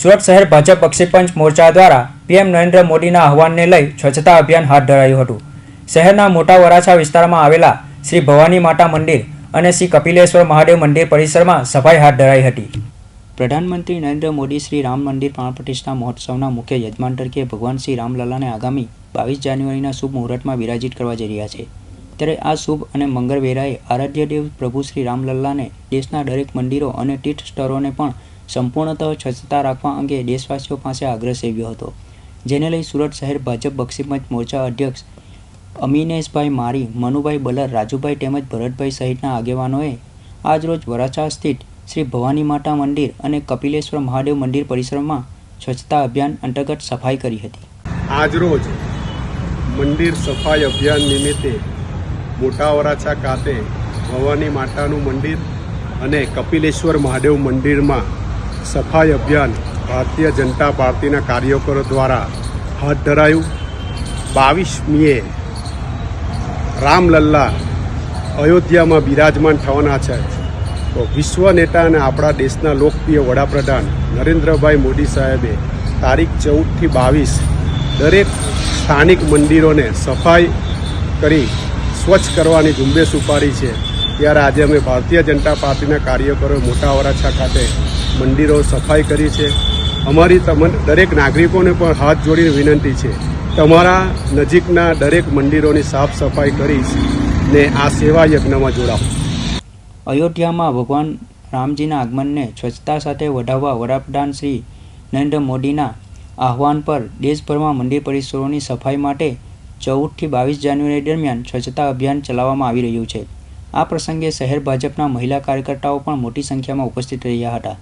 સુરત શહેર ભાજપ પક્ષીપંચ મોરચા દ્વારા પીએમ નરેન્દ્ર મોદીના આહવાનને લઈ સ્વચ્છતા અભિયાન હાથ ધરાયું હતું. શહેરના મોટા વરાછા વિસ્તારમાં આવેલા શ્રી ભવાની માતા મંદિર અને શ્રી કપિલેશ્વર મહાદેવ મંદિર પરિસરમાં સફાઈ હાથ ધરાઈ હતી. પ્રધાનમંત્રી નરેન્દ્ર મોદી શ્રી રામ મંદિર પ્રાણ પ્રતિષ્ઠા મહોત્સવના મુખ્ય યજમાન તરીકે ભગવાન શ્રી રામલલ્લાને આગામી બાવીસ જાન્યુઆરીના શુભ મુહૂર્તમાં વિરાજિત કરવા જઈ રહ્યા છે. ત્યારે આ શુભ અને મંગળવેરાએ આરાધ્યદેવ પ્રભુ શ્રી રામલલ્લાને દેશના દરેક મંદિરો અને તીર્થ સ્થળોને પણ સંપૂર્ણતઃ સ્વચ્છતા રાખવા અંગે દેશવાસીઓ પાસે આગ્રહ સેવ્યો હતો, જેને લઈ સુરત શહેર ભાજપ બક્ષીપંચ મોરચા અધ્યક્ષ અમિનેશભાઈ મારી મનુભાઈ બલર, રાજુભાઈ તેમજ ભરતભાઈ સહિતના આગેવાનોએ આજરોજ વરાછા સ્થિત શ્રી ભવાની માતા મંદિર અને કપિલેશ્વર મહાદેવ મંદિર પરિસરમાં સ્વચ્છતા અભિયાન અંતર્ગત સફાઈ કરી હતી. આજરોજ મંદિર સફાઈ અભિયાન નિમિત્તે મોટા વરાછા ખાતે ભવાની માતાનું મંદિર અને કપિલેશ્વર મહાદેવ મંદિરમાં સફાઈ અભિયાન ભારતીય જનતા પાર્ટીના કાર્યકરો દ્વારા હાથ ધરાયું. બાવીસમીએ રામલલ્લા અયોધ્યામાં બિરાજમાન થવાના છે. તો વિશ્વ નેતા અને આપણા દેશના લોકપ્રિય વડાપ્રધાન નરેન્દ્રભાઈ મોદી સાહેબે તારીખ ચૌદથી બાવીસ દરેક સ્થાનિક મંદિરોને સફાઈ કરી, સ્વચ્છ કરવાની ઝુંબેશ ઉપાડી છે. ત્યારે આજે અમે ભારતીય જનતા પાર્ટીના કાર્યકરોએ મોટા વરાછા ખાતે મંદિરો સફાઈ કરી છે. અમારી દરેક નાગરિકોને પણ હાથ જોડીને વિનંતી છે. તમારા નજીકના દરેક મંદિરોની સાફ સફાઈ કરીશ ને આ સેવા યજ્ઞમાં જોડાઓ અયોધ્યામાં ભગવાન રામજીના આગમનને સ્વચ્છતા સાથે વધાવવા વડાપ્રધાન શ્રી નરેન્દ્ર મોદીના આહવાન પર દેશભરમાં મંદિર પરિસરોની સફાઈ માટે ચૌદથી બાવીસ જાન્યુઆરી દરમિયાન સ્વચ્છતા અભિયાન ચલાવવામાં આવી રહ્યું છે. આ પ્રસંગે શહેર ભાજપના મહિલા કાર્યકર્તાઓ પણ મોટી સંખ્યામાં ઉપસ્થિત રહ્યા હતા.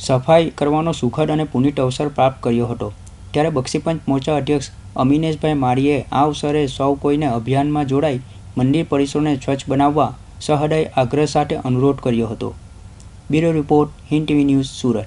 સફાઈ કરવાનો સુખદ અને પુનિત અવસર પ્રાપ્ત કર્યો હતો. ત્યારે બક્ષીપંચ મોરચા અધ્યક્ષ અમિનેશભાઈ માળીએ આ અવસરે સૌ કોઈને અભિયાનમાં જોડાઈ મંદિર પરિસરને સ્વચ્છ બનાવવા સહદય આગ્રહ સાથે અનુરોધ કર્યો હતો. Bureau report Hind TV news Surat.